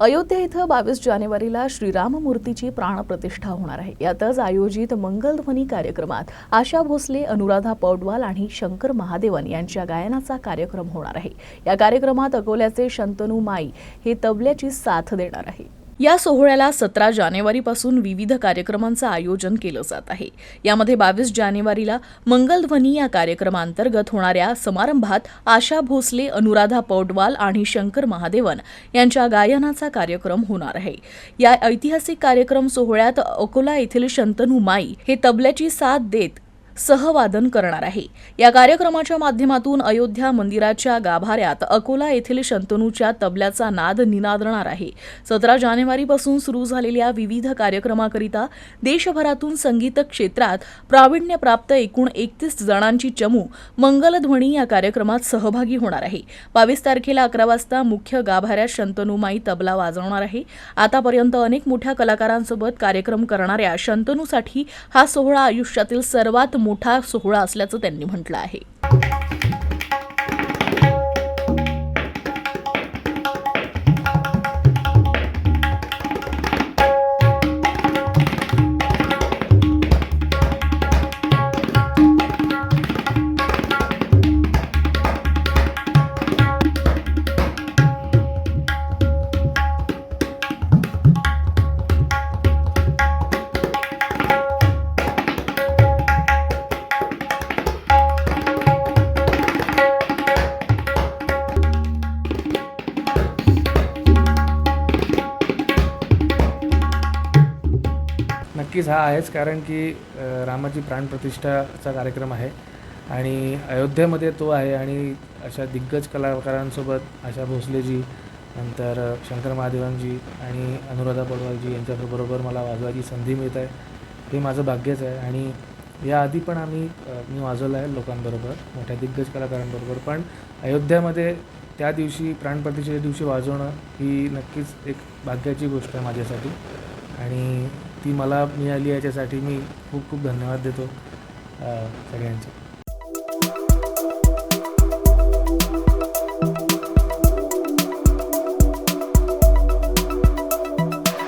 अयोध्या इथं बावीस जानेवारीला श्रीराममूर्तीची प्राणप्रतिष्ठा होणार आहे. यातच आयोजित मंगलध्वनी कार्यक्रमात आशा भोसले अनुराधा पौडवाल आणि शंकर महादेवन यांच्या गायनाचा कार्यक्रम होणार आहे. या कार्यक्रमात अकोल्याचे शंतनू माई हे तबल्याची साथ देणार आहे. या सोहळ्याला सतरा जानेवारीपासून विविध कार्यक्रमांचं आयोजन केलं जात आहे. यामध्ये बावीस जानेवारीला मंगलध्वनी या कार्यक्रमांतर्गत होणाऱ्या समारंभात आशा भोसले अनुराधा पौडवाल आणि शंकर महादेवन यांच्या गायनाचा कार्यक्रम होणार आहे. या ऐतिहासिक कार्यक्रम सोहळ्यात अकोला येथील शंतनू माई हे तबल्याची साथ देत सहवादन करणार आहे. या कार्यक्रमाच्या माध्यमातून अयोध्या मंदिराच्या गाभाऱ्यात अकोला येथील शंतनूच्या तबल्याचा नाद निनादणार आहे. सतरा जानेवारीपासून सुरू झालेल्या विविध कार्यक्रमाकरिता देशभरातून संगीत क्षेत्रात प्रावीण्यप्राप्त एकूण एकतीस जणांची चमू मंगलध्वनी या कार्यक्रमात सहभागी होणार आहे. बावीस तारखेला अकरा वाजता मुख्य गाभाऱ्यात शंतनुमाई तबला वाजवणार आहे. आतापर्यंत अनेक मोठ्या कलाकारांसोबत कार्यक्रम करणाऱ्या शंतनूसाठी हा सोहळा आयुष्यातील सर्वात मोठा सोहळा असल्याचं त्यांनी म्हटलं आहे. नक्कीच हा आहेच कारण की रामाची प्राणप्रतिष्ठाचा कार्यक्रम आहे आणि अयोध्येमध्ये तो आहे आणि अशा दिग्गज कलाकारांसोबत आशा भोसलेजी नंतर शंकर महादेवांजी आणि अनुराधा पडवालजी यांच्याबरोबर मला वाजवायची संधी मिळत आहे. हे माझं भाग्यच आहे आणि याआधी पण आम्ही मी वाजवलं आहे लोकांबरोबर मोठ्या दिग्गज कलाकारांबरोबर. पण अयोध्यामध्ये त्या दिवशी प्राणप्रतिष्ठेच्या दिवशी वाजवणं ही नक्कीच एक भाग्याची गोष्ट आहे माझ्यासाठी. आणि ती मला मिळाली याच्यासाठी मी खूप खूप धन्यवाद देतो सगळ्यांचे.